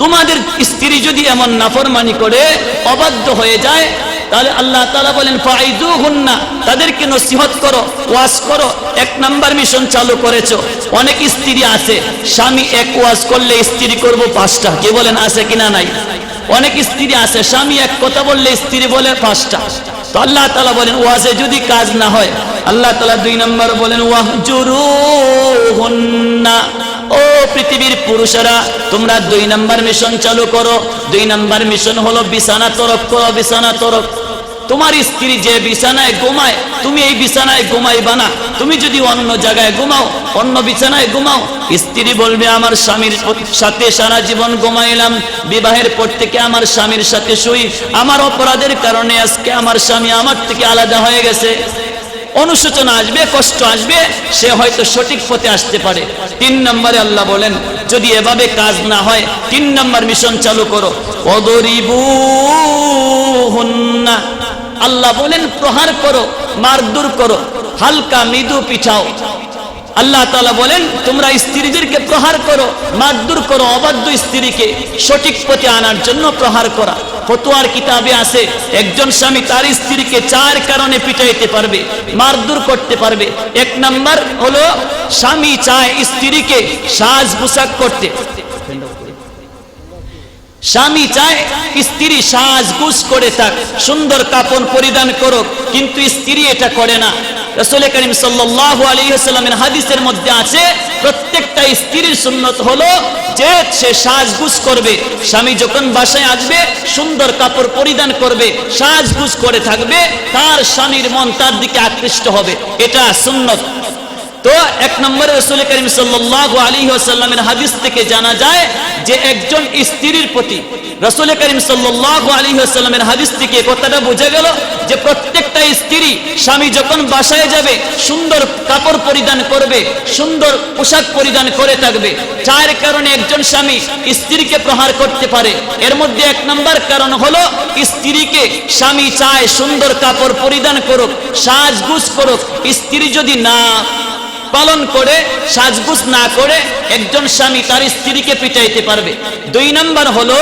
তোমাদের স্ত্রী যদি এমন নাফরমানি করে, অবাধ্য হয়ে যায়, তাহলে আল্লাহ তালা বলেন ফাইদু হুন্না তাদেরকে নসিহত করো, ওয়াজ করো, এক নাম্বার মিশন চালু করেছ। অনেক স্ত্রী আছে, স্বামী এক ওয়াজ করলে স্ত্রী করব পাঁচটা। কে বলেন, আছে কিনা নাই? অনেক স্ত্রী আছে, স্বামী এক কথা বললে স্ত্রী বলে পাঁচটা। তো আল্লাহ তালা বলেন, ওয়াজে যদি কাজ না হয় আল্লাহ তালা দুই নম্বর বলেন ওয়াহজুরু হুন্না ও পৃথিবীর পুরুষেরা, তোমরা দুই নাম্বার মিশন চালু করো। দুই নাম্বার মিশন হলো বিছানা তরফ করো, বিছানা তরফ। তোমার স্ত্রী যে বিছানায় ঘুমায়, তুমি এই বিছানায় ঘুমাইবা না। তুমি যদি অন্য জায়গায় ঘুমাও, অন্য বিছানায় ঘুমাও, স্ত্রী বলবে, আমার স্বামীর সাথে সারা জীবন ঘুমাইলাম। বিবাহের পর থেকে আমার স্বামীর সাথে শুই। আমার অপরাধের কারণে আজকে আমার স্বামী আমার থেকে আলাদা হয়ে গেছে। অনুশোচনা আসবে, কষ্ট আসবে, সে হয়তো সঠিক পথে আসতে পারে। তিন নম্বরে আল্লাহ বলেন, যদি এভাবে কাজ না হয়, তিন নম্বর মিশন চালু করো। অদরিবু আল্লাহ বলেন, প্রহার করো মারদুর করো, হালকা মৃদু পিছাও আল্লাহ তালা বলেন, তোমরা স্ত্রীদেরকে প্রহার করো মারদুর করো, অবাধ্য স্ত্রীকে সঠিক পথে আনার জন্য প্রহার করা। ফতুয়ার কিতাবে আছে, একজন স্বামী তার স্ত্রীকে চার কারণে পিটাইতে পারবে মারদুর করতে পারবে। এক নাম্বার হলো, স্বামী চায় স্ত্রীকে সাজ পোশাক করতে। স্বামী চায় স্ত্রী সাজগুজ করে থাক, সুন্দর কাপড় পরিধান করুক, কিন্তু স্ত্রী এটা করে না। রসুল করিম সাল্লাহ আলাইহি সাল্লামের হাদিসের মধ্যে আছে, প্রত্যেকটা স্ত্রীর সুন্নত হলো যে সে সাজগুজ করবে, স্বামী যখন বাসায় আসবে, সুন্দর কাপড় পরিধান করবে, সাজগুজ করে থাকবে, তার স্বামীর মন তার দিকে আকৃষ্ট হবে। এটা সুন্নত। তো এক নম্বরে রসুল করিম সাল্লাহ আলী সাল্লামের হাদিস থেকে জানা যায় যে একজন স্ত্রীর প্রতি রসুল করিম সাল্লাহ আলী সাল্লামের হাদিস থেকে কথাটা বোঝা গেল যে প্রত্যেকটা স্ত্রী স্বামী যখন বাসায় যাবে, সুন্দর কাপড় পরিধান করবে, সুন্দর পোশাক পরিধান করে থাকবে। চার কারণে একজন স্বামী স্ত্রীকে প্রহার করতে পারে। এর মধ্যে এক নম্বর কারণ হলো স্ত্রীকে স্বামী চায় সুন্দর কাপড় পরিধান করুক, সাজগুজ করুক। স্ত্রী যদি না পালন করে, সাজগুজ না করে একজন স্বামী তার স্ত্রীকে পিটাইতে পারবে। দুই নাম্বার হলো,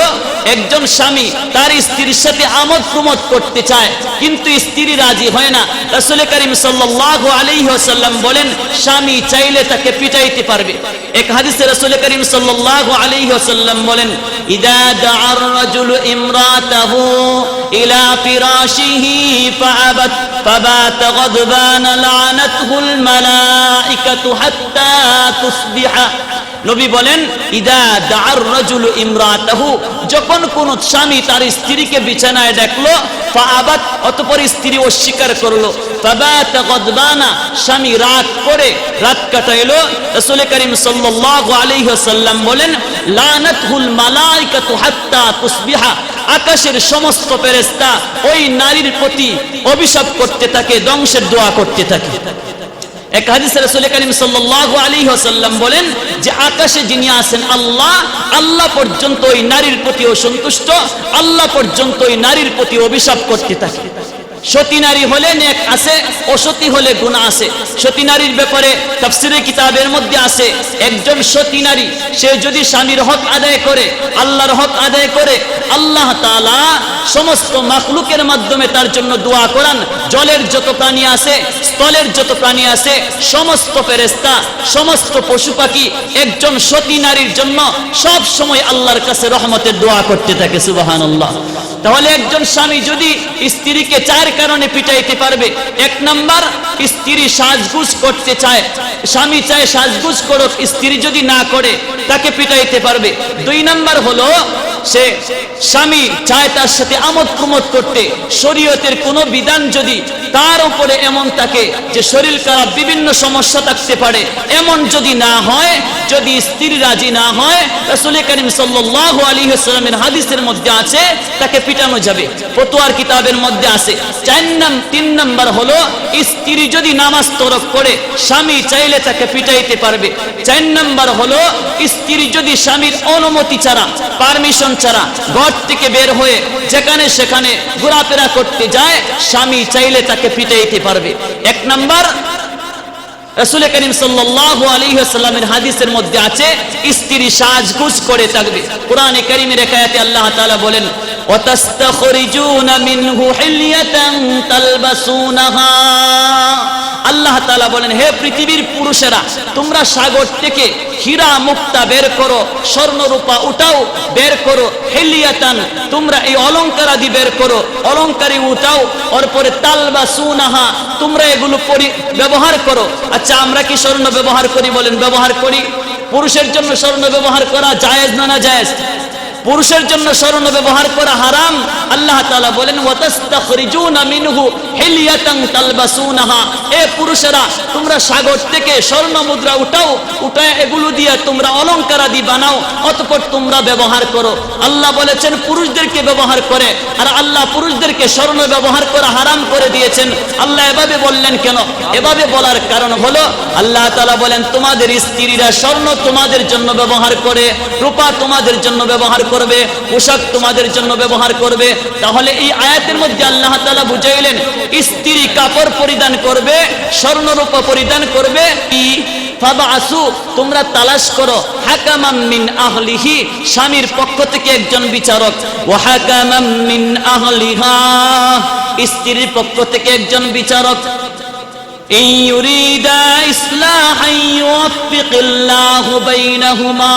একজন স্বামী তার স্ত্রীর সাথে আমোদ প্রমোদ করতে চায়, কিন্তু স্ত্রী রাজি হয় না। রাসূল করিম সাল্লাল্লাহু আলাইহি ওয়াসাল্লাম বলেন, স্বামী চাইলে তাকে পিটাইতে পারবে। এক হাদিসে রাসূল করিম সাল্লাল্লাহু আলাইহি ওয়াসাল্লাম বলেন, ইদা দাআর রাজুলু ইমরাতাহু ইলা ফিরাশিহি ফাআবাত فبات غضبان لعنته الملائكة حتى تصبح নবী বলেন ইদা দার রজুল ইমরাতাহু যখন কোন স্বামী তার স্ত্রীকে বিছানায় ডাকলো ফাআবাত অতঃপর স্ত্রী অস্বীকার করলো ফাবাত গদবানা স্বামী রাত করে রাত কাটাইলো রাসূল করিম সাল্লাল্লাহু আলাইহি ওয়াসাল্লাম বলেন লানাতহুল মালাইকাতু হাত্তা তুসবিহা আকাশের সমস্ত ফেরেস্তা ওই নারীর প্রতি অভিশাপ করতে থাকে, ধ্বংসের দোয়া করতে থাকে। বলেন যে, আকাশে যিনি আল্লাহ আল্লাহ নারীর প্রতি অসন্তুষ্ট আল্লাহ পর্যন্ত ওই নারীর প্রতি অভিশাপ করতে থাকে। সতী নারী হলে নেক আছে, অসতী হলে গুণা আছে। সতী নারীর ব্যাপারে তাফসিরের কিতাবের মধ্যে আছে, একজন সতী নারী, সে যদি স্বামীর হক আদায় করে, আল্লাহর হক আদায় করে, আল্লাহ তাআলা সমস্ত মাখলুকের মাধ্যমে তার জন্য দোয়া করান। জলের যত প্রাণী আছে, স্থলের যত প্রাণী আছে, সমস্ত ফেরেস্তা সমস্ত পশু পাখি, একজন সতী নারীর জন্য সব সময় আল্লাহর কাছে রহমতের দোয়া করতে থাকে, সুবহানাল্লাহ। তাহলে একজন স্বামী যদি স্ত্রীকে চার কারণে পিটাইতে পারবে। এক নাম্বার, স্ত্রী সাজগুজ করতে চায়। স্বামী চায় সাজগুজ করুক, স্ত্রী যদি না করে, তাকে পিটাইতে পারবে। দুই নাম্বার হলো সে স্বামী চায় তার সাথে আমোদ প্রমোদ করতে। শরীয়তের কোনো বিধান যদি তার উপরে এমন থাকে যে শরীর খারাপ, বিভিন্ন সমস্যা থাকতে পারে, এমন যদি না হয়, যদি স্ত্রী রাজি না হয় রাসূল করিম সাল্লাল্লাহু আলাইহি ওয়াসাল্লামের হাদিসের মধ্যে আছে, তাকে পিটানো যাবে। ফতোয়ার কিতাবের মধ্যে আছে। চার নাম, তিন নাম্বার হলো, স্ত্রী যদি নামাজ তরক করে, স্বামী চাইলে তাকে পিটাইতে পারবে। চার নাম্বার হলো, স্ত্রী যদি স্বামীর অনুমতি ছাড়া, পারমিশন ছাড়া ঘর থেকে বের হয়ে যেখানে সেখানে ঘোরাফেরা করতে যায়, স্বামী চাইলে তাকে পিটাইতে পারবে। এক নাম্বার হাদিসের মধ্যে আছে সাজগুজ করে থাকবে। কারীমের আল্লাহ বলেন আল্লাহ তাআলা বলেন, হে পৃথিবীর পুরুষেরা, তোমরা সাগর থেকে হীরা মুক্তা বের করো স্বর্ণ রূপা উঠাও, বের করো, হেলিয়াতান, তোমরা এই অলংকার আদি বের করো অলংকারী উঠাও ওর পরে তাল বা সুনাহা তোমরা এগুলো পরি, ব্যবহার করো। আচ্ছা আমরা কি স্বর্ণ ব্যবহার করি বলেন? ব্যবহার করি। পুরুষের জন্য স্বর্ণ ব্যবহার করা জায়েজ না না জায়েজ? পুরুষের জন্য স্বর্ণ ব্যবহার করা হারাম? আল্লাহ তাআলা বলেন এ পুরুষেরা, তোমরা সাগর থেকে স্বর্ণ মুদ্রা উঠাও, উঠায় এগুলো দিয়ে তোমরা অলংকার আদি বানাও, অতঃপর তোমরা ব্যবহার করো। আল্লাহ বলেছেন, পুরুষদেরকে ব্যবহার করে, আর আল্লাহ পুরুষদেরকে স্বর্ণ ব্যবহার করা হারাম করে দিয়েছেন। আল্লাহ এভাবে বললেন কেন? এভাবে বলার কারণ হলো, আল্লাহ তাআলা বলেন, তোমাদের স্ত্রীরা স্বর্ণ তোমাদের জন্য ব্যবহার করে, রূপা তোমাদের জন্য ব্যবহার করবে, পোশাক তোমাদের জন্য ব্যবহার করবে। তাহলে এই আয়াতের মধ্যে আল্লাহ তালা বুঝাইলেন, স্ত্রী কাপড় পরিধান করবে স্বর্ণ রূপা পরিধান করবে কি ফাবাসু তোমরা তালাশ করো হাকামাম মিন আহলিহি স্বামীর পক্ষ থেকে একজন বিচারক ও হাকামাম মিন আহলিহা স্ত্রীর পক্ষ থেকে একজন বিচারক إن يريدا إصلاحا يوفق الله بينهما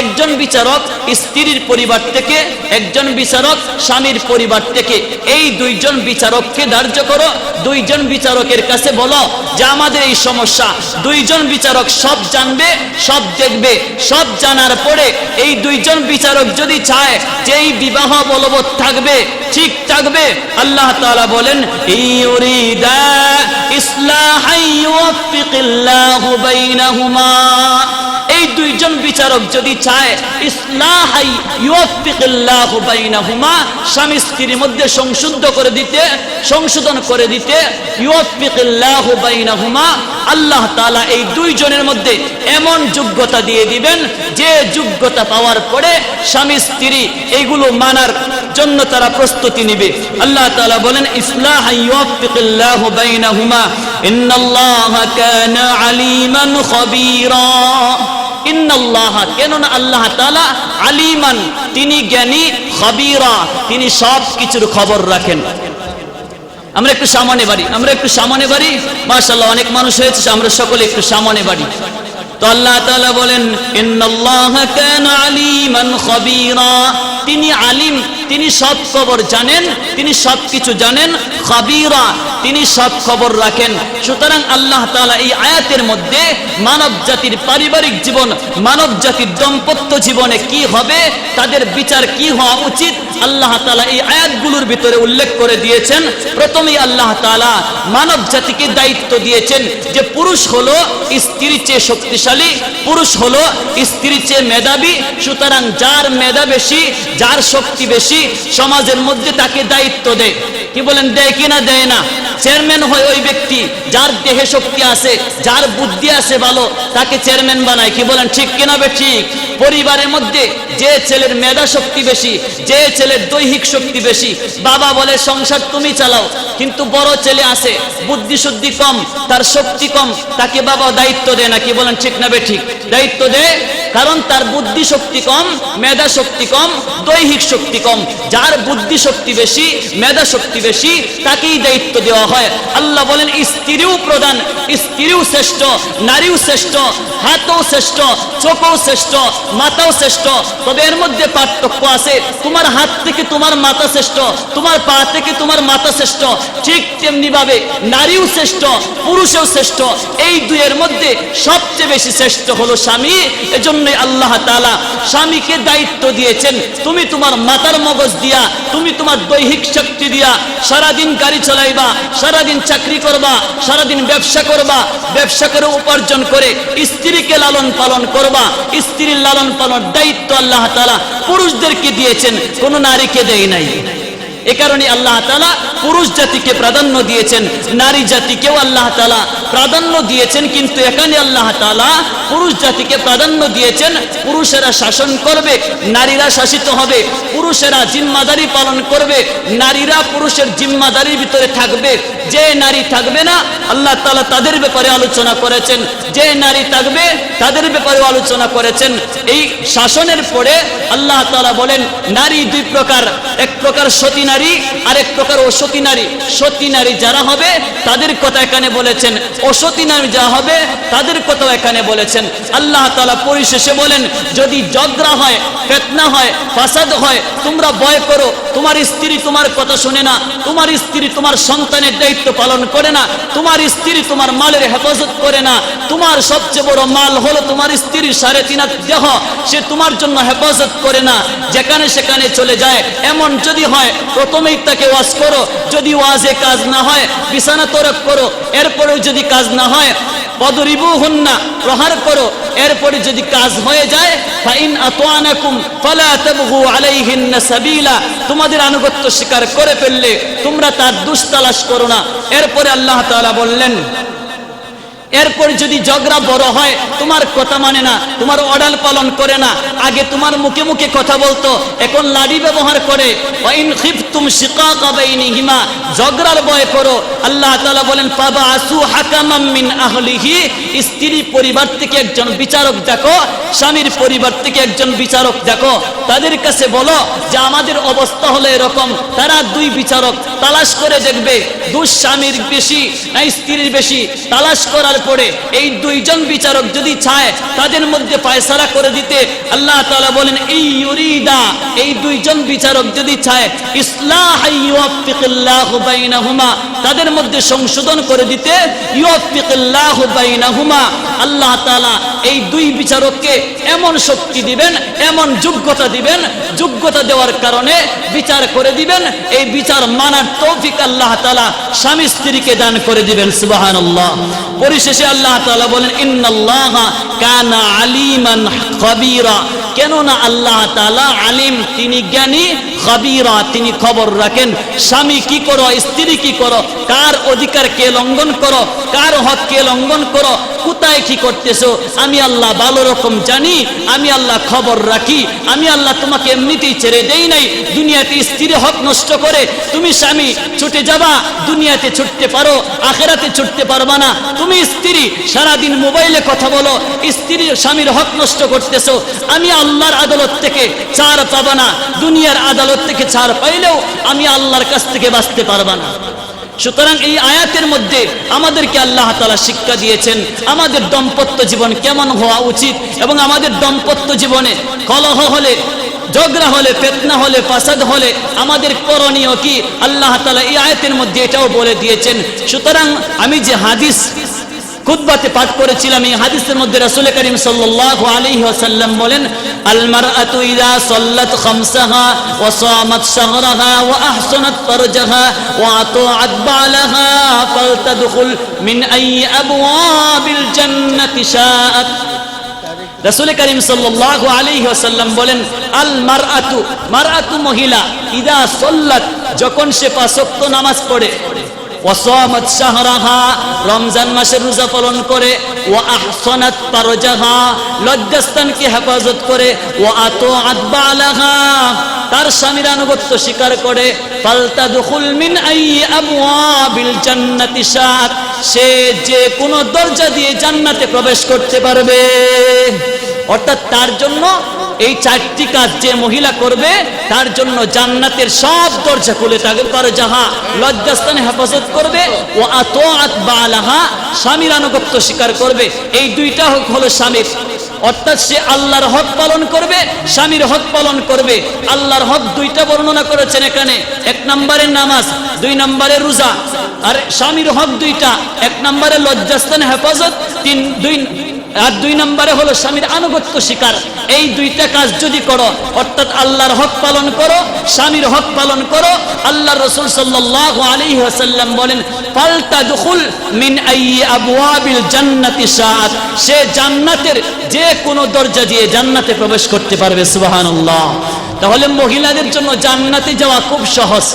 একজন বিচারক স্ত্রীর পরিবার থেকে, একজন বিচারক স্বামীর পরিবার থেকে। এই দুইজন বিচারককে ধার্য করো, দুইজন বিচারকের কাছে বলো যে আমাদের এই সমস্যা। দুইজন বিচারক সব জানবে, সব দেখবে, সব জানার পরে এই দুইজন বিচারক যদি চায় যে এই বিবাহ বলবৎ থাকবে, ঠিক থাকবে, আল্লাহ তাআলা বলেন, ইউরিদা এই দুইজন বিচারক যদি চায়, ইসলাহাই স্বামী স্ত্রীর মধ্যে সংশুদ্ধ করে দিতে, সংশোধন করে দিতে, ইউফিকিল্লাহু বাইনাহুমা, আল্লাহ তাআলা এই দুইজনের মধ্যে এমন যোগ্যতা দিয়ে দিবেন, যে যোগ্যতা পাওয়ার পরে স্বামী স্ত্রী এইগুলো মানার জন্য তারা প্রস্তুতি নিবে। আল্লাহ তাআলা বলেন ইসলাহ ইউফিকিল্লাহু বাইনাহুমা, ইন্নাল্লাহা কানা আলিমান খাবীরা। ইন্নাল্লাহ, কেননা আল্লাহ তাআলা আলিমান, তিনি জ্ঞানী, খাবীরা, তিনি সব কিছুর খবর রাখেন। আমরা একটু সামনে বাড়ি, আমরা একটু সামনে বাড়ি। মাশাআল্লাহ, অনেক মানুষ হয়েছে, আমরা সকলে একটু সামনে বাড়ি। তো আল্লাহ তাআলা বলেন, ইন্নাল্লাহ কানা আলিমান খাবীরা, তিনি আলিম তিনি সব খবর জানেন, তিনি সব কিছু জানেন, খাবীরা, তিনি সব খবর রাখেন। সুতরাং আল্লাহ তাআলা এই আয়াতের মধ্যে মানব জাতির পারিবারিক জীবন মানব জাতির দাম্পত্য জীবনে কি হবে, তাদের বিচার কি হওয়া উচিত, আল্লাহ তাআলা এই আয়াতগুলোর ভিতরে উল্লেখ করে দিয়েছেন। প্রথমেই আল্লাহ তাআলা মানব জাতিকে দায়িত্ব দিয়েছেন যে পুরুষ হলো স্ত্রীর চেয়ে শক্তিশালী, পুরুষ হলো স্ত্রীর চেয়ে মেধাবী, সুতরাং যার মেধা বেশি, যার শক্তি বেশি সমাজের মধ্যে তাকে দায়িত্ব দেয় কি বলেন, দেয় কিনা দেয় না? চেয়ারম্যান হয় ওই ব্যক্তি, যার দেহে শক্তি আছে, যার বুদ্ধি আছে ভালো, তাকে চেয়ারম্যান বানায়। কি বলেন, ঠিক কিনা বে ঠিক? পরিবারের মধ্যে যে ছেলের মেধা শক্তি বেশি, যে ছেলের দৈহিক শক্তি বেশি, বাবা বলে, সংসার তুমি চালাও। কিন্তু বড় ছেলে আছে, বুদ্ধি শুদ্ধি কম, তার শক্তি কম, তাকে বাবা দায়িত্ব দেয় না। কি বলেন, ঠিক না বে ঠিক? দায়িত্ব দেয় কারণ তার বুদ্ধি শক্তি কম, মেধা শক্তি কম, দৈহিক শক্তি কম। যার বুদ্ধি শক্তি বেশি, মেধা শক্তি বেশি, তাকেই দায়িত্ব দেওয়া হয়। আল্লাহ বলেন, স্ত্রীও প্রধান, স্ত্রীও শ্রেষ্ঠ, নারীও শ্রেষ্ঠ, হাতও শ্রেষ্ঠ, চোখও শ্রেষ্ঠ, মাথাও শ্রেষ্ঠ। তবে এর মধ্যে পার্থক্য আছে, তোমার হাত থেকে তোমার মাথা শ্রেষ্ঠ, তোমার পা থেকে তোমার মাথা শ্রেষ্ঠ। ঠিক তেমনি ভাবে নারীও শ্রেষ্ঠ, পুরুষও শ্রেষ্ঠ। এই দুইয়ের মধ্যে সবচেয়ে বেশি শ্রেষ্ঠ হলো স্বামী এজন্যই আল্লাহ তাআলা স্বামীকে দায়িত্ব দিয়েছেন। তুমি তোমার মাথার মগজ দিয়া, তুমি তোমার দৈহিক শক্তি দিয়া সারাদিন গাড়ি চালাইবা, সারাদিন চাকরি করবা, সারাদিন ব্যবসা করবা, ব্যবসা করে উপার্জন করে স্ত্রীকে লালন পালন করবা। স্ত্রীর লালন পালন দায়িত্ব আল্লাহ তাআলা পুরুষদেরকে দিয়েছেন, কোনো নারীকে দেয় নাই। এ কারণে আল্লাহ তালা পুরুষ জাতিকে প্রাধান্য দিয়েছেন, নারী জাতিকেও আল্লাহ তালা প্রাধান্য দিয়েছেন, কিন্তু এখানে আল্লাহ তালা পুরুষ জাতিকে প্রাধান্য দিয়েছেন, পুরুষেরা শাসন করবে, নারীরা শাসিত হবে, পুরুষেরা জিম্মাদারি পালন করবে, নারীরা পুরুষের জিম্মাদারির ভিতরে থাকবে। যে নারী থাকবে না, আল্লাহ তাআলা তাদের ব্যাপারে আলোচনা করেছেন। যে নারী থাকবে, তাদের ব্যাপারে আলোচনা করেছেন। এই শাসনের পরে আল্লাহ তাআলা বলেন, নারী দুই প্রকার, এক প্রকার সতী নারী আর এক প্রকার অসতী নারী, সতী নারী যারা হবে, তাদের কথা এখানে বলেছেন। অসতী নারী যা হবে, তাদের কথাও এখানে বলেছেন। আল্লাহ তাআলা পরিশেষে বলেন, যদি ঝগড়া হয়, ফেতনা হয়, ফাসাদ হয়, তোমরা ভয় করো, তোমার স্ত্রী তোমার কথা শুনে না, তোমার স্ত্রী তোমার সন্তানের দায়িত্ব পালন করে না, তোমার স্ত্রী তোমার মালের হেফাজত করে না, তোমার সবচেয়ে বড় মাল হলো তোমার স্ত্রীর সাড়ে তিন হাত দেহ, সে তোমার জন্য হেফাজত করে না, যেখানে সেখানে চলে যায়। এমন যদি হয়, প্রথমেই তাকে ওয়াজ করো যদি ওয়াজে কাজ না হয়, বিছানা তরক করো, এরপরেও যদি কাজ না হয় পদরিবু হুন্না প্রহার করো, এরপরে যদি কাজ হয়ে যায় তোমাদের আনুগত্য স্বীকার করে ফেললে তোমরা তার দুষ করো না। এরপরে আল্লাহ বললেন এরপর যদি ঝগড়া বড় হয়, তোমার কথা মানে না, তোমার অর্ডার পালন করে না। আগে তোমার মুখে মুখে কথা বলতো, এখন লাড়ি ব্যবহার করে। ঝগড়ার ভয় করো আল্লাহ বলেন আসু আহলিহি। পরিবার থেকে একজন বিচারক দেখো, স্বামীর পরিবার থেকে একজন বিচারক দেখো। তাদের কাছে বলো যে, আমাদের অবস্থা হলো এরকম। তারা দুই বিচারক তালাশ করে দেখবে দুই স্বামীর বেশি না স্ত্রীর বেশি। তালাশ করার পরে এই দুইজন বিচারক যদি চায়, তাদের মধ্যে পায়সারা করে দিতে, আল্লাহ তাআলা বলেন, এই ইউরিদা, এই দুইজন বিচারক যদি চায় ইসলাহ তাদের মধ্যে সংশোধন করে দিতে আল্লাহ তাআলা এই দুই বিচারককে এমন শক্তি দিবেন, এমন যোগ্যতা দিবেন, যোগ্যতা দেওয়ার কারণে বিচার করে দিবেন, এই বিচার মানার তৌফিক আল্লাহ তাআলা স্বামী স্ত্রীকে দান করে দিবেন, সুবহানাল্লাহ। পরিশেষে আল্লাহ তালা বলেন, ইন্নাল্লাহ কানা আলিমান কেন কেননা আল্লাহ তালা আলিম, তিনি জ্ঞানী, খবীরা, তিনি খবর রাখেন। স্বামী কি করো, স্ত্রী কি করো, কার অধিকার কে লঙ্ঘন করো, কার হক কে লঙ্ঘন করো কোথায় কি করতেছো? আমি আল্লাহ ভালো রকম জানি, আমি আল্লাহ খবর রাখি, আমি আল্লাহ তোমাকে এমনিতেই ছেড়ে দেই নাই। দুনিয়াতে স্ত্রীর হক নষ্ট করে তুমি স্বামী ছুটে যাবা, দুনিয়াতে ছুটতে পারো, আখেরাতে ছুটতে পারবা না। তুমি স্ত্রী, সারাদিন মোবাইলে কথা বলো, স্ত্রীর স্বামীর হক নষ্ট করতেছো। আমি আল্লাহর আদালত থেকে ছাড় পাবা না। দুনিয়ার আদালত থেকে ছাড় পাইলেও আমি আল্লাহর কাছ থেকে বাঁচতে পারবা না। সুতরাং এই আয়াতের মধ্যে আমাদেরকে আল্লাহ তালা শিক্ষা দিয়েছেন, আমাদের দম্পত্য জীবন কেমন হওয়া উচিত এবং আমাদের দম্পত্য জীবনে কলহ হলে, ঝগড়া হলে, ফেতনা হলে, ফাসাদ হলে আমাদের করণীয় কি? আল্লাহ তালা এই আয়াতের মধ্যে এটাও বলে দিয়েছেন। সুতরাং আমি যে হাদিস খুতবাতে পাঠ করেছিলাম, এই হাদিসের মধ্যে রাসূল করিম সাল্লাল্লাহু আলাইহি ওয়াসাল্লাম বলেন আল মারআতু ইযা সাল্লাত খামসাহা ওয়া সামাত শাহরাহা ওয়া আহসানাত ফারজাহা ওয়া আতাআত বালাহা ফালতাদখুল মিন আইয়ি আবওয়াবিল জান্নাতি রাসূল করিম সাল্লাল্লাহু আলাইহি ওয়াসাল্লাম বলেন আল মারআতু মারআতু মহিলা, ইদা সাল্লাত, যখন সে পাঁচ ওয়াক্ত নামাজ পড়ে ওয়াসামাত শাহরাহা, রমজান মাসের রোজা পালন করে ও আহসানাত পারজাহা লজ্জাস্থানকে হেফাজত করে ও আতাআত বালাহা, তার স্বামীর আনুগত্য স্বীকার করে পাল্টা দুখুল মিন আবওয়াবিল জান্নাতি শাআত সে যে কোনো দরজা দিয়ে জান্নাতে প্রবেশ করতে পারবে। অর্থাৎ তার জন্য এই চারটি কাজ যে মহিলা করবে, তার জন্য জান্নাতের সব দরজা খুলে থাকবে পারে যাহা লজ্জাস্থানে হেফাজত করবে, ও আত বালাহা স্বামীর আনুগত্য স্বীকার করবে। এই দুইটা হোক হলো স্বামীর। অর্থাৎ সে আল্লাহর হক পালন করবে, স্বামীর হক পালন করবে। আল্লাহর হক দুইটা বর্ণনা করেছেন এখানে। এক নম্বরের নামাজ, দুই নম্বরের রোজা। আর স্বামীর হক দুইটা, এক নম্বরে লজ্জাস্থান হেফাজত, তিন দুই আর দুই নম্বরে হলো স্বামীর আনুগত্য শিকার। এই দুইটা কাজ যদি করো, অর্থাৎ আল্লাহর হক পালন করো, স্বামীর হক পালন করো আল্লাহ রসুল সাল্লাল্লাহু আলাইহি ওয়াসাল্লাম বলেন, পাল্টা দুখুল মিন আইয়ি আবওয়াবিল জান্নাতি শাআত সে জান্নাতের যে কোনো দরজা দিয়ে জান্নাতে প্রবেশ করতে পারবে, সুবহানাল্লাহ। তাহলে মহিলাদের জন্য জান্নাতে যাওয়া খুব সহজ।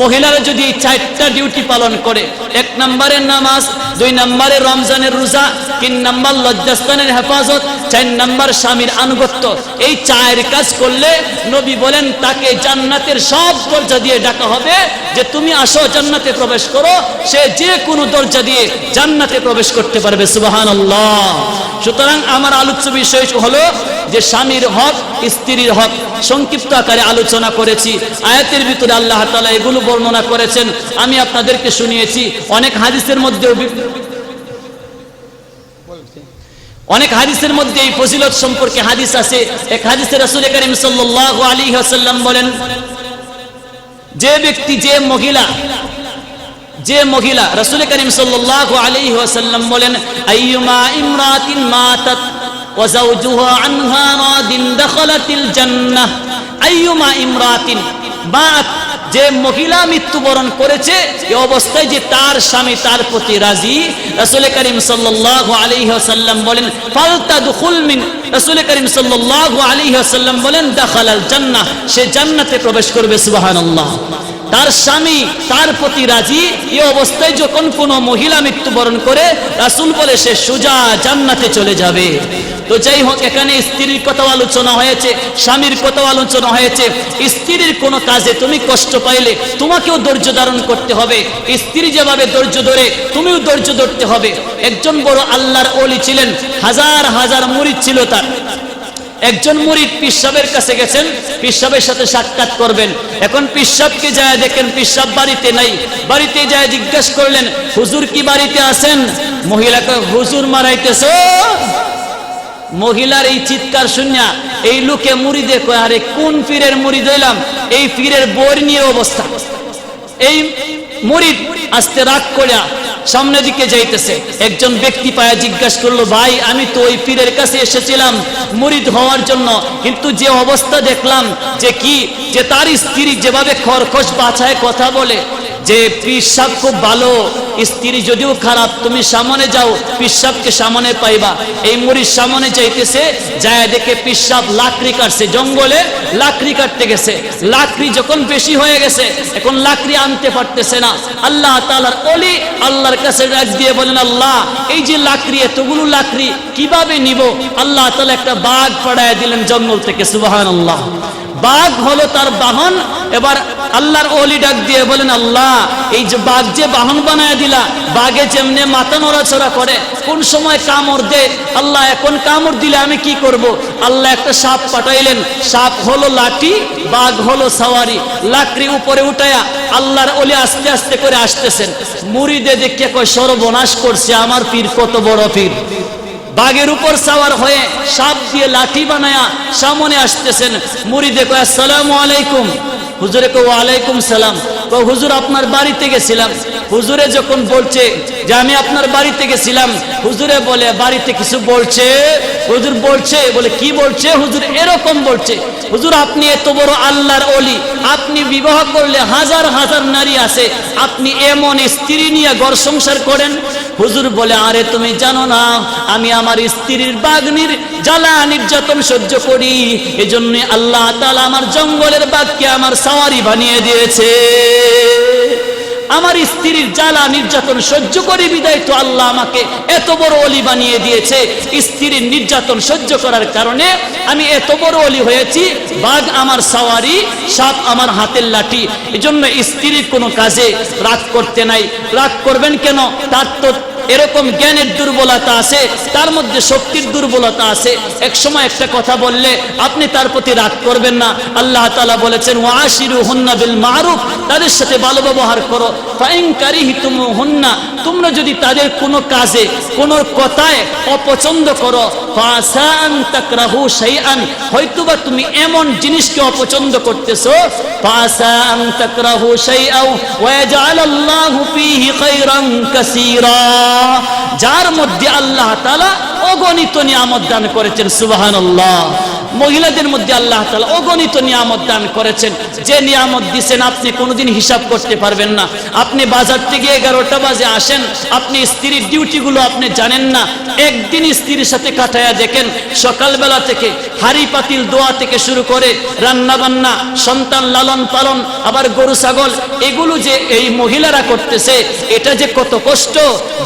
মহিলারা যদি চারটা ডিউটি পালন করে, এক নম্বরের নামাজ, দুই নম্বরে রমজানের রোজা, তিন নম্বর লজ্জাস্থানের হেফাজত, চার নম্বর স্বামীর আনুগত্য, এই চার কাজ করলে নবী বলেন, তাকে জান্নাতের সব দরজা দিয়ে ডাকা হবে যে তুমি আসো জান্নাতে প্রবেশ করো, সে যে কোনো দরজা দিয়ে জান্নাতে প্রবেশ করতে পারবে সুবাহান সুতরাং আমার আলোচ্য বিষয় হলো যে স্বামীর হক, স্ত্রীর হক, সংক্ষিপ্ত আকারে আলোচনা করেছি, আয়াতের ভিতরে আল্লাহ তালা এগুলো বর্ণনা করেছেন। আমি আপনাদেরকে শুনিয়েছি। অনেক হাদিসের মধ্যেও অনেক হাদিসের মধ্যে এই ফজিলত সম্পর্কে হাদিস আছে। এক হাদিসে রাসূল করিম সাল্লাল্লাহু আলাইহি ওয়াসাল্লাম বলেন, যে ব্যক্তি, যে মহিলা যে মহিলা রাসূল করিম সাল্লাল্লাহু আলাইহি ওয়াসাল্লাম বলেন, আইয়ুমা ইমরাতিন মাতাত ওয়া যাওজুহা আনহা রাদিন দাখালাতিল জান্নাহ। আইয়ুমা ইমরাতিন বাত যে মহিলা মৃত্যুবরণ করেছে, এ অবস্থায় যে তার স্বামী তার প্রতি রাজি, রাসূল করিম সাল্লাল্লাহু আলাইহি ওয়াসাল্লাম বলেন ফালতাদখুল মিন রাসূল করিম সাল্লাল্লাহু আলাইহি ওয়াসাল্লাম বলেন, দাখালাল জান্নাহ সে জান্নাতে প্রবেশ করবে, সুবহানাল্লাহ। তার স্বামী তার প্রতি রাজি, এ অবস্থায় যখন কোনো মহিলা মৃত্যুবরণ করে, রাসুল বলে সে সুজা জান্নাতে চলে যাবে। তো যাই হোক, এখানে স্ত্রীর কথাও আলোচনা হয়েছে, স্বামীর কথাও আলোচনা হয়েছে। স্ত্রীর কোনো কাজে তুমি কষ্ট পাইলে তোমাকেও ধৈর্য ধারণ করতে হবে। স্ত্রী যেভাবে ধৈর্য ধরে, তুমিও ধৈর্য ধরতে হবে। একজন বড় আল্লাহর অলি ছিলেন, হাজার হাজার মুরিদ ছিল তার। একজন মুরিদ পিসাবের কাছে গেছেন, পিসাবের সাথে সাক্ষাৎ করবেন। এখন পিসাবকে যায় দেখেন, পিসাব বাড়িতে নাই। বাড়িতে যায় জিজ্ঞাসা করলেন, হুজুর কি বাড়িতে আছেন? মহিলাকে, হুজুর মারাইতেছ। মহিলার এই চিৎকার শুনিয়া এই লোকে মুড়িদে কয়, আরে কোন পীরের মুড়িদ হইলাম? এই পীরের বই নিয়ে অবস্থা। এই মুরিদ আস্তে রাগ করিয়া সামনের দিকে যাইতেছে। একজন ব্যক্তি পায়া জিজ্ঞাসা করল, ভাই, আমি তো ওই পীরের কাছে এসেছিলাম মুরিদ হওয়ার জন্য, কিন্তু যে অবস্থা দেখলাম যে কি, যে তার স্ত্রী যেভাবে খরখশ বাছায় কথা বলে যে পিসাব খুব ভালো, স্ত্রী যদিও খারাপ, তুমি সামনে যাও পিসাবকে সামনে পাইবা। এই মুড়ির সামনে যাইতেছে, যায় দেখে পিসাব লাকড়ি কাটছে, জঙ্গলে লাকড়ি কাটতে গেছে। লাকড়ি যখন বেশি হয়ে গেছে, এখন লাকড়ি আনতে পারতেছে না। আল্লাহ তালার অলি আল্লাহর কাছে ডাক দিয়ে বলেন, আল্লাহ, এই যে লাকড়ি, এতগুলো লাকড়ি কীভাবে নিব? আল্লাহ তালা একটা বাঘ পড়ায় দিলেন জঙ্গল থেকে সুবাহান আল্লাহ বাঘ হলো তার বাহন। এবার আল্লাহর অলি ডাক দিয়ে বলেন, আল্লাহ, এই যে বাঘ যে বাহন বানায় দিলা, বাঘে যেমনে মাথা নড়াচড়া করে, কোন সময় কামড় দে, আল্লাহ এখন কামড় দিলে আমি কি করব? আল্লাহ একটা সাপ পাঠাইলেন। সাপ হলো লাঠি, বাঘ হলো সাওয়ারি। লাকড়ি উপরে উঠায়া আল্লাহর অলি আস্তে আস্তে করে আসতেছেন। মুড়িদে দেখে কয়, সর্বনাশ করছে আমার পীর, কত বড় পীর। বাঘের উপর সাওয়ার হয়ে সাপ দিয়ে লাঠি বানায়া সামনে আসতেছেন। মুড়ি দেখো আসসালামু আলাইকুম। হুজুরে কো ওয়ালাইকুম সালাম। কো হুজুর, আপনার বাড়িতে গেছিলাম। হুজুরে যখন বলছে যে, আমি আপনার বাড়িতে গেছিলাম। হুজুরে বলে, বাড়িতে কিছু বলছে? হুজুর বলছে, বলে, কি বলছে? হুজুর এরকম বলছে, হুজুর, আপনি এত বড় আল্লাহর অলি আপনি বিবাহ করলে হাজার হাজার নারী আছে। আপনি এমন স্ত্রী নিয়ে ঘর সংসার করেন হুজুর বলে, আরে তুমি জানো না, আমি আমার স্ত্রীর বাগ্নির জ্বালা নির্যাতন সহ্য করি। এজন্য আল্লাহ তালা আমার জঙ্গলের বাঘকে আমার সাওয়ারি বানিয়ে দিয়েছে। আমার স্ত্রীর জ্বালা নির্যাতন সহ্য করে বিদায় তো আল্লাহ আমাকে এত বড় অলি বানিয়ে দিয়েছে। স্ত্রীর নির্যাতন সহ্য করার কারণে আমি এত বড় অলি হয়েছি। বাঘ আমার সাওয়ারি, সাপ আমার হাতের লাঠি। এজন্য স্ত্রীর কোনো কাজে রাগ করতে নাই। রাগ করবেন কেন? তার তো এরকম জ্ঞানের দুর্বলতা আছে, তার মধ্যে শক্তির দুর্বলতা আছে। এক সময় একটা কথা বললে আপনি তার প্রতি রাগ করবেন না। আল্লাহ তাআলা বলেছেন ওয়াশিরু হুন্না বিল মারুফ তাদের সাথে ভালো ব্যবহার করো। ফাইনকারি হিতুমু হুন্না তোমরা যদি তাদের কোনো কাজে, কোনো কথায় অপছন্দ করো ফাসান তাকরাহু শাইআন, হয়তোবা তুমি এমন জিনিসকে অপছন্দ করতেছো ফাসান তাকরাহু শাইআও, ওয়া ফীহি খায়রান কাসীরা। যার মধ্যে আল্লাহ তালা অগণিত নিয়ামত দান করেছেন সুবহানাল্লাহ। মহিলাদের মধ্যে আল্লাহ তাআলা অগণিত নিয়ামত দান করেছেন। যে নিয়ামত দিছেন আপনি কোনোদিন হিসাব করতে পারবেন না। আপনি বাজার থেকে এগারোটা বাজে আসেন, আপনি স্ত্রীর ডিউটিগুলো আপনি জানেন না। একদিন স্ত্রীর সাথে কাটায়া দেখেন, সকালবেলা থেকে হাড়ি পাতিল দোয়া থেকে শুরু করে রান্না বান্না সন্তান লালন পালন, আবার গরু, ছাগল, এগুলো যে এই মহিলারা করতেছে, এটা যে কত কষ্ট।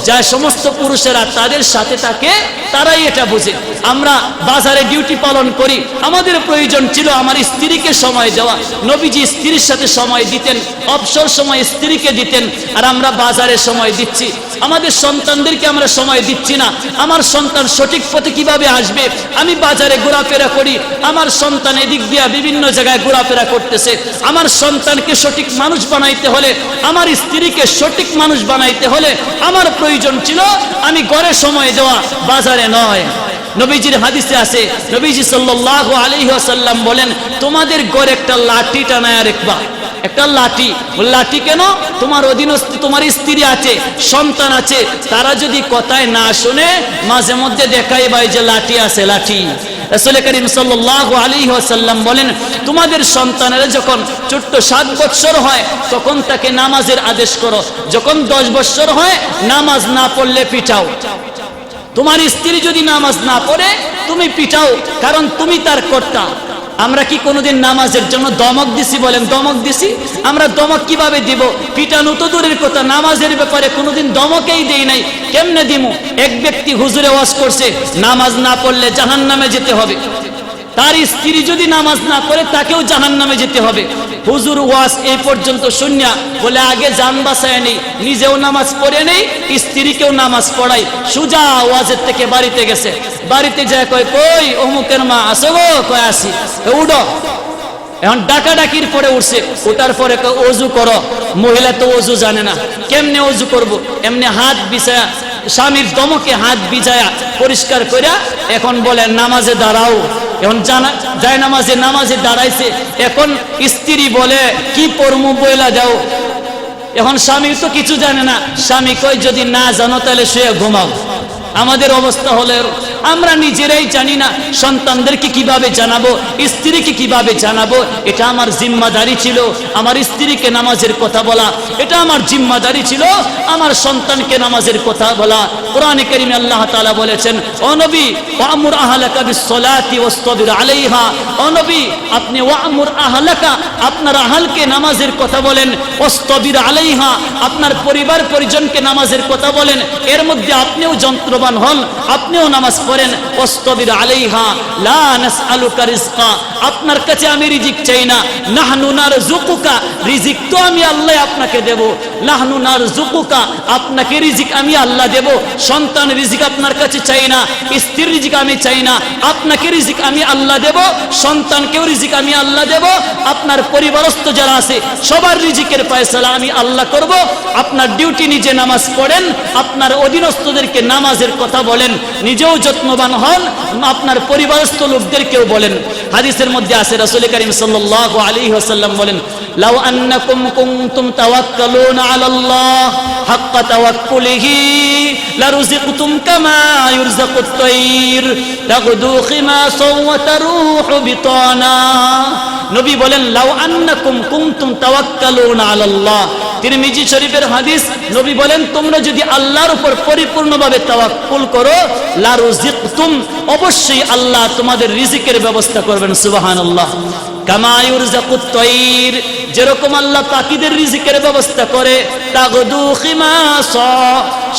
যা সমস্ত পুরুষেরা তাদের সাথে থাকে, তারাই এটা বুঝে। আমরা বাজারে ডিউটি পালন করি আমাদের প্রয়োজন ছিল আমার স্ত্রীকে সময় দেওয়া। নবীজি স্ত্রীর সাথে সময় দিতেন, অবসর সময় স্ত্রীকে দিতেন, আর আমরা বাজারে সময় দিচ্ছি। আমাদের সন্তানদেরকে আমরা সময় দিচ্ছি না। আমার সন্তান সঠিক পথে কীভাবে আসবে? আমি বাজারে ঘোরাফেরা করি। আমার সন্তান এদিক দিয়া বিভিন্ন জায়গায় ঘোরাফেরা করতেছে। আমার সন্তানকে সঠিক মানুষ বানাইতে হলে, আমার স্ত্রীকে সঠিক মানুষ বানাইতে হলে আমার প্রয়োজন ছিল আমি ঘরে সময় দেওয়া, বাজারে নয়। নবীজির হাদিসে আছে, নবীজি সাল্লাল্লাহু আলাইহি ওয়াসাল্লাম বলেন, তোমাদের ঘরে একটা লাঠি টানায় রাখবা একটা লাঠি লাঠি কেন? তোমার অধীনস্থ, তোমার স্ত্রী আছে, সন্তান আছে, তারা যদি কথায় না শুনে, মাঝে মধ্যে দেখাই ভাই যে লাঠি আছে, লাঠি। রাসূল করিম সাল্লাল্লাহু আলাইহি ওয়াসাল্লাম বলেন, তোমাদের সন্তানেরা যখন ছোট্ট সাত বৎসর হয়, তখন তাকে নামাজের আদেশ করো। যখন দশ বৎসর হয়, নামাজ না পড়লে পিটাও। তোমার স্ত্রী যদি নামাজ না পড়ে, তুমি পিটাও, কারণ তুমি তার কর্তা। আমরা কি কোনোদিন নামাজের জন্য দমক দিছি বলেন? দমক দিছি? আমরা দমক কীভাবে দিব? পিটানো তো দূরের কথা, নামাজের ব্যাপারে কোনোদিন দমকেই দেই নাই। কেমনে দিমু? এক ব্যক্তি হুজুরে ওয়াজ করছে, নামাজ না পড়লে জাহান নামে যেতে হবে। তার স্ত্রী যদি নামাজ না পড়ে, তাকেও জাহান নামে যেতে হবে। হুজুর ওয়াজ এই পর্যন্ত শূন্য বলে, আগে জান বাসায় নেই, নিজেও নামাজ পড়ে নেই, স্ত্রীকেও নামাজ পড়াই। সুজা ওয়াজের থেকে বাড়িতে গেছে। বাড়িতে যায় কয়, কই অমুকের মা, আসো গো? কয়, আসি। উঠো। এখন ডাকা ডাকির পরে উঠছে। ওটার পরে অজু করো। মহিলা তো অজু জানে না। কেমনে অজু করব? এমনি হাত বিছায়া, স্বামীর দমকে হাত বিছায়া, পরিষ্কার করিয়া এখন বলে, নামাজে দাঁড়াও। এখন জানা যায় নামাজে নামাজে দাঁড়াইছে। এখন স্ত্রী বলে, কি পরমু বইলা যাও এখন স্বামী তো কিছু জানে না। স্বামী কই যদি না জানো তাহলে শুয়ে ঘুমাও। আমাদের অবস্থা হলে আমরা নিজেরাই জানি না সন্তানদেরকে কীভাবে জানাব, স্ত্রীকে কীভাবে জানাব, এটা আমার জিম্মাদারি ছিল, আমার স্ত্রীকে নামাজের কথা বলা, এটা আমার জিম্মাদারি ছিল, আমার সন্তানকে নামাজের কথা বলা। কোরআনে কারিমে আল্লাহ তাআলা বলেছেন, ও নবী, ওয়ামুর আহলাকা বিসসালাতি ওয়াসতাবির আলাইহা। ও নবী, আপনি ওয়ামুর আহলাকা, আপনার আহলকে নামাজের কথা বলেন ওয়াসতাবির আলাইহা, আপনার পরিবার পরিজনকে নামাজের কথা বলেন, এর মধ্যে আপনিও যন্ত্রবান হন, আপনিও নামাজ পড়েন ওয়াসতাবির আলাইহা, লা নাসআলুকা রিজকা। আপনার কাছে আমি রিজিক চাই না। নাহনু রিজিক তো আমি আল্লাহ আপনাকে দেব। নাহনু আপনাকে রিজিক আমি আল্লাহ দেব। সন্তান রিজিক আপনার কাছে চাই না রিজিক আমি চাই না। আপনাকে রিজিক আমি আল্লাহ দেব, সন্তানকেও রিজিক আমি আল্লাহ দেব। আপনার পরিবারস্থ যারা আছে, সবার রিজিকের ফয়সালা আমি আল্লাহ করব। আপনার ডিউটি নিজে নামাজ পড়েন, আপনার অধীনস্থদেরকে নামাজের কথা বলেন, নিজেও যত্নবান হন আপনার পরিবারস্থ লোকদেরকেও বলেন। হাদিসের মধ্যে আছে, রাসূল করিম সাল্লাল্লাহু আলাইহি ওয়াসাল্লাম বলেন, লাউ আন্নাকুম কুনতুম তাওয়াক্কালুন আলাল্লাহ, হাক্কা তাওয়াক্কুলিহি লারুযিকতুম কামা ইউরযাকুত তায়র তাগদু খিমাসাও ওয়া তারুহু বিতানা। নবী বলেন, লাউ আন্নাকুম কুনতুম তাওয়াক্কালুনা আলাল্লাহ। তিরমিজি শরীফের হাদিস, নবী বলেন, তোমরা যদি আল্লাহর উপর পরিপূর্ণভাবে তাওয়াক্কুল করো, লারুযিকতুম। অবশ্যই আল্লাহ তোমাদের রিজিকের ব্যবস্থা করবেন, সুবহানাল্লাহ। কামায়ুর ইউরজাকুত তৈর। যেরকম আল্লাহ পাখিদের রিজিকের ব্যবস্থা করে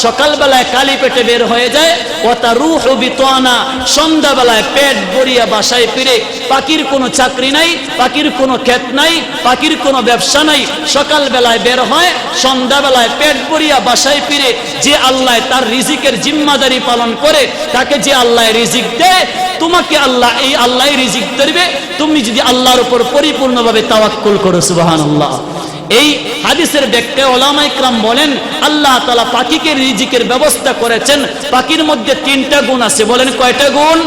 সকালবেলায় কালি পেটে বের হয়ে যায় ও তার রুহ বিতোয়ানা সন্ধ্যাবেলায় পেট ভরিয়া বাসায় ফিরে, পাখির কোনো চাকরি নাই, পাখির কোনো ক্ষেত নাই, পাখির কোনো ব্যবসা নাই। সকালবেলায় বের হয়, সন্ধ্যাবেলায় পেট ভরিয়া বাসায় ফিরে, যে আল্লাহ তার রিজিকের জিম্মাদারি পালন করে, তাকে যে আল্লাহ রিজিক দেয়, তোমাকে আল্লাহ এই আল্লাহ রিজিক দেবে তুমি যদি আল্লাহর উপর পরিপূর্ণভাবে তাওয়াক্কুল করো সুবহানাল্লাহ। এই হাদিসের ব্যাখ্যা বলেন, আল্লাহ তালা পাখিকে রিজিকের ব্যবস্থা করেছেন। পাখির মধ্যে তিনটা গুণ আছে। বলেন কয়টা গুণ?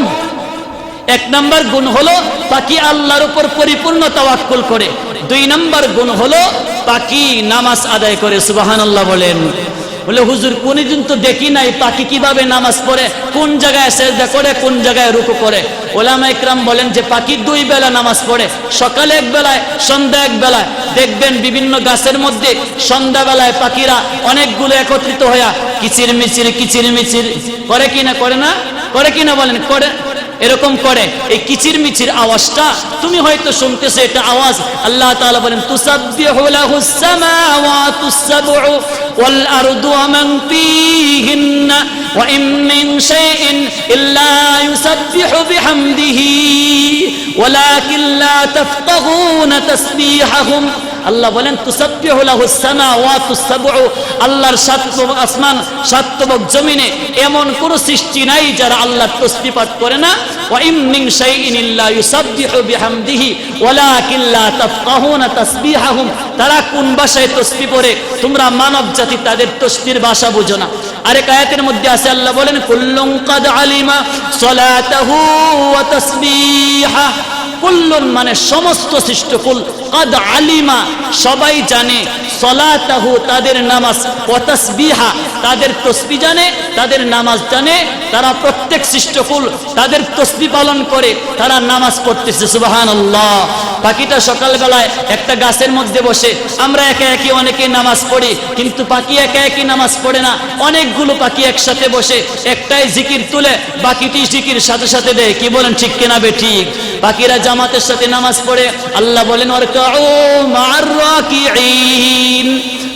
এক নম্বর গুণ হলো পাখি আল্লাহর উপর পরিপূর্ণ তাওয়াক্কুল করে। দুই নম্বর গুণ হলো পাখি নামাজ আদায় করে। সুবহানাল্লাহ বলেন। বলে, হুজুর, কোনদিন তো দেখি নাই পাখি কীভাবে নামাজ পড়ে, কোন জায়গায় সেজদা করে, কোন জায়গায় রুকু করে? ওলামা ইকরাম বলেন যে, পাখি দুই বেলা নামাজ পড়ে, সকালে এক বেলায়, সন্ধ্যা এক বেলায়। দেখবেন বিভিন্ন গাছের মধ্যে সন্ধ্যাবেলায় পাখিরা অনেকগুলো একত্রিত হইয়া কিচির মিচির কিচির মিচির করে কিনা করে না? করে কি না বলেন? করে এরকম করে। এই কিচির মিচির আওয়াজটা তুমি হয়তো শুনতেছো, এটা আওয়াজ আল্লাহ তাআলা বলেন, তুসাব্বিহু লাহুস সামাওয়াতুস সাবউ ওয়াল আরদু মান ফীহিন্না ওয়া ইন মিন শাইইন ইল্লা ইউসাব্বিহু বিহামদিহি, ওয়ালাকিন লা তাফকাহুনা তাসবিহাহুম। আল্লাহ বলেন আল্লাহর সাত আসমান সাত তবক জমিনে এমন কোন সৃষ্টি নাই যারা আল্লাহর তসবিহ পাঠ করে না। তারা কোন ভাষায় তসবিহ পড়ে? তোমরা মানব জাতি, তাদের তসবির ভাষা বুঝো না। আরেক আয়াতের মধ্যে আছে, আল্লাহ বলেন, কুল্লুন কাদ আলিমা সলাতাহু ওয়া তাসবিহা কুল্লুন মানে সমস্ত সৃষ্টকুল কাদ আলিমা সবাই জানে। সলাতাহু তাদের নামাজ। ওয়া তাসবিহা তাদের তসবি জানে, তাদের নামাজ জানে। তারা প্রত্যেক সৃষ্টকুল তাদের তসবি পালন করে। তারা নামাজ পড়তেছে, সুবহানাল্লাহ। পাখিটা সকালবেলায় একটা গাছের মধ্যে বসে, আমরা একে একে অনেকে নামাজ পড়ি, কিন্তু পাখি একা একই নামাজ পড়ে না। অনেকগুলো পাখি একসাথে বসে, একটাই জিকির তুলে, বাকিটি জিকির সাথে সাথে দেয়। কি বলেন, ঠিক কিনা বে ঠিক? পাখিরা জামাতের সাথে নামাজ পড়ে, আল্লাহ বলেন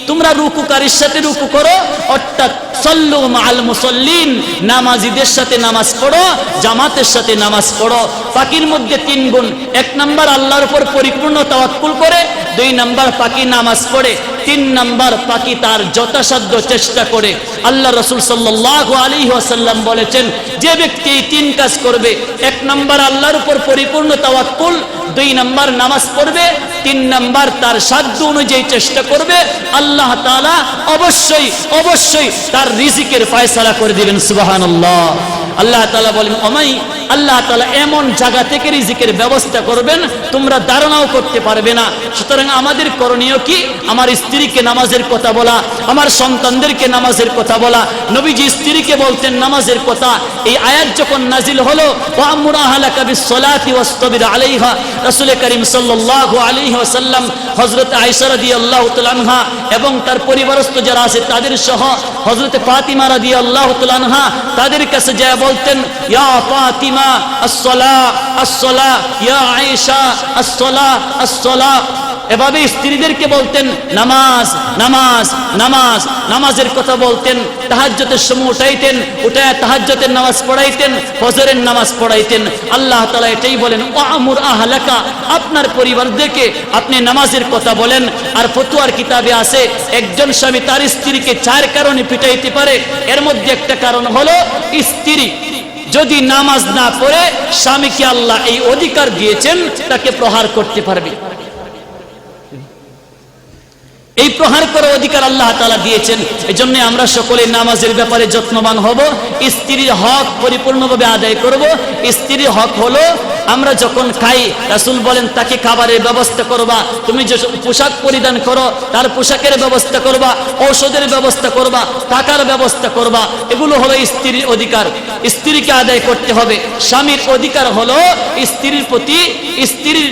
তোমরা রুকুকারীর সাথে রুকু করো, অর্থাৎ সল্লু মাল মুসল্লিন, নামাজিদের সাথে নামাজ পড়ো, জামাতের সাথে নামাজ পড়ো। পাখির মধ্যে তিন গুণ, এক নাম্বার আল্লাহর উপর পরিপূর্ণ তাওয়াক্কুল করে, দুই নাম্বার পাখি নামাজ পড়ে। তিন নাম্বার পাখি তার যথাসাধ্য চেষ্টা করে। আল্লাহ রসুল সাল্লাহ আলী ওয়াসাল্লাম বলেছেন, যে ব্যক্তি এই তিন কাজ করবে, এক নাম্বার আল্লাহর উপর পরিপূর্ণ তাওয়াক্কুল, দুই নাম্বার নামাজ পড়বে, তিন নাম্বার তার সাধ্য অনুযায়ী চেষ্টা করবে, আল্লাহ তাআলা অবশ্যই অবশ্যই তার রিজিকের ফয়সালা করে দিবেন, সুবহানাল্লাহ। আল্লাহ তাআলা বলেন, ওমাই, আল্লাহ তাআলা এমন জায়গা থেকে রিজিকের ব্যবস্থা করবেন, তোমরা ধারণাও করতে পারবে না। সুতরাং আমাদের করণীয় কি? আমার স্ত্রীকে নামাজের কথা বলা, আমার সন্তানদেরকে নামাজের কথা বলা। নবীজি স্ত্রীকে বলতেন, নামাজের কথা। এই আয়াত যখন নাজিল হলো আলাইহা। করিম ওয়াসাল্লাম, হযরত আয়েশা রাদিয়াল্লাহু তাআলা আনহা এবং তার পরিবারস্থ যারা আছে তাদের সহ হযরত ফাতিমা রাদিয়াল্লাহু তাআলা আনহা তাদের কাছে যায় বলতেন ইয়া ফাতিমা আসসালা আসসালা ইয়া আয়েশা আসসালা আসসালা এভাবে স্ত্রীদেরকে বলতেন, নামাজ নামাজ নামাজ। নামাজের কথা বলতেন তাহাজ্জতের সময় উঠাইতেন, উঠায় তাহাজ্জতের নামাজ পড়াইতেন, ফজরের নামাজ পড়াইতেন। আল্লাহ তালা এটাই বলেন ও আমুর আহলাকা। আপনার পরিবারদেরকে আপনি নামাজের কথা বলেন, আর ফতুয়ার কিতাবে আছে, একজন স্বামী তার স্ত্রীকে চার কারণে পিটাইতে পারে। এর মধ্যে একটা কারণ হলো, স্ত্রী যদি নামাজ না পড়ে, স্বামীকে আল্লাহ এই অধিকার দিয়েছেন, তাকে প্রহার করতে পারবে। এই প্রহার করার অধিকার আল্লাহ তালা দিয়েছেন। এই জন্য আমরা সকলে নামাজের ব্যাপারে যত্নবান হব, স্ত্রীর হক পরিপূর্ণভাবে আদায় করব। স্ত্রীর হক হলো, আমরা যখন খাই, রাসুল বলেন, তাকে খাবারের ব্যবস্থা করবা। তুমি যে পোশাক পরিধান করো, তার পোশাকের ব্যবস্থা করবা, ঔষধের ব্যবস্থা করবা, টাকার ব্যবস্থা করবা। এগুলো হলো স্ত্রীর অধিকার। স্ত্রীকে আদায় করতে হবে। স্বামীর অধিকার হলো, স্ত্রীর প্রতি স্ত্রীর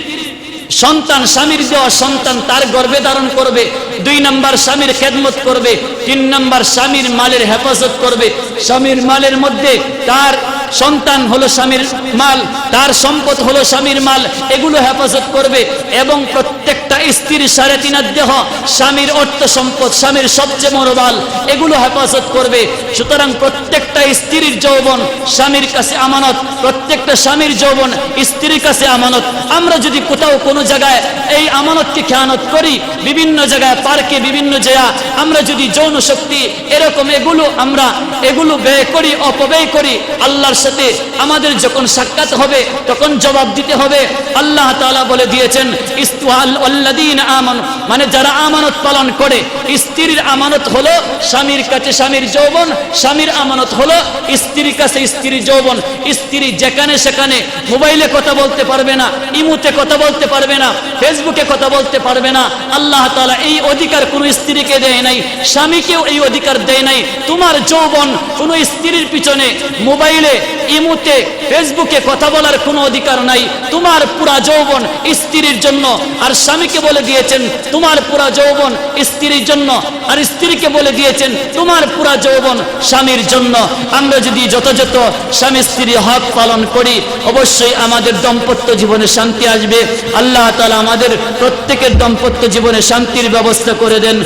সন্তান স্বামীর দেওয়া সন্তান তার গর্ভে ধারণ করবে, দুই নাম্বার স্বামীর খেদমত করবে, তিন নাম্বার স্বামীর মালের হেফাজত করবে। স্বামীর মালের মধ্যে তার সন্তান হলো স্বামীর মাল, তার সম্পদ হলো স্বামীর মাল, এগুলো হেফাজত করবে এবং প্রত্যেকটা স্ত্রীর সাড়ে তিন দেহ, স্বামীর অর্থ সম্পদ, স্বামীর সবচেয়ে মাল এগুলো হেফাজত করবে। সুতরাং প্রত্যেকটা স্ত্রীর যৌবন স্বামীর কাছে আমানত, প্রত্যেকটা স্বামীর যৌবন স্ত্রীর কাছে আমানত। আমরা যদি কোথাও কোনো জায়গায় এই আমানতকে খেয়ানত করি, বিভিন্ন জায়গায়, পার্কে, বিভিন্ন জায়গা আমরা যদি যৌন শক্তি এরকম এগুলো আমরা, এগুলো ব্যয় করি, অপব্যয় করি, আল্লাহর সাথে আমাদের যখন সাক্ষাৎ হবে, তখন জবাব দিতে হবে। আল্লাহ তালা বলে দিয়েছেন, ইস্তুহাল আল্লাযীনা আমানু মানে যারা আমানত পালন করে, স্ত্রীর আমানত হলো স্বামীর কাছে স্বামীর যৌবন, স্বামীর আমানত হলো স্ত্রীর কাছে স্ত্রীর যৌবন। স্ত্রী যেখানে সেখানে মোবাইলে কথা বলতে পারবে না, ইমুতে কথা বলতে পারবে না, ফেসবুকে কথা বলতে পারবে না, আল্লাহ তাআলা এই অধিকার কোনো স্ত্রীকে দেয় নাই, স্বামীকেও এই অধিকার দেয় নাই। তোমার যৌবন কোনো স্ত্রীর পিছনে মোবাইলে, ইমুতে, ফেসবুকে কথা বলার কোনো অধিকার নাই। তোমার পুরা যৌবন স্ত্রীর জন্য, আর স্বামীকে স্বামীকে বলে দিয়েছেন, তোমার পুরা যৌবন স্ত্রীর জন্য। আর স্ত্রীকে বলে দিয়েছেন, তোমার পুরা যৌবন স্বামীর জন্য। আমরা যদি যথাযথ স্বামী স্ত্রীর হক পালন করি, অবশ্যই আমাদের দম্পত্য জীবনে শান্তি আসবে। আল্লাহ তালা আমাদের প্রত্যেকের দম্পত্য জীবনে শান্তির ব্যবস্থা করে দেন।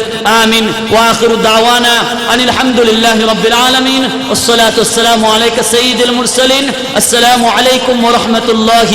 আমিন। ওয়াকুর দাওয়ানা আনিল হামদুলিল্লাহ রবিল আলমিন। ওসলাতাম আলাইকা সঈদ মুরসালিন। আসসালামু আলাইকুম রহমতুল্লাহ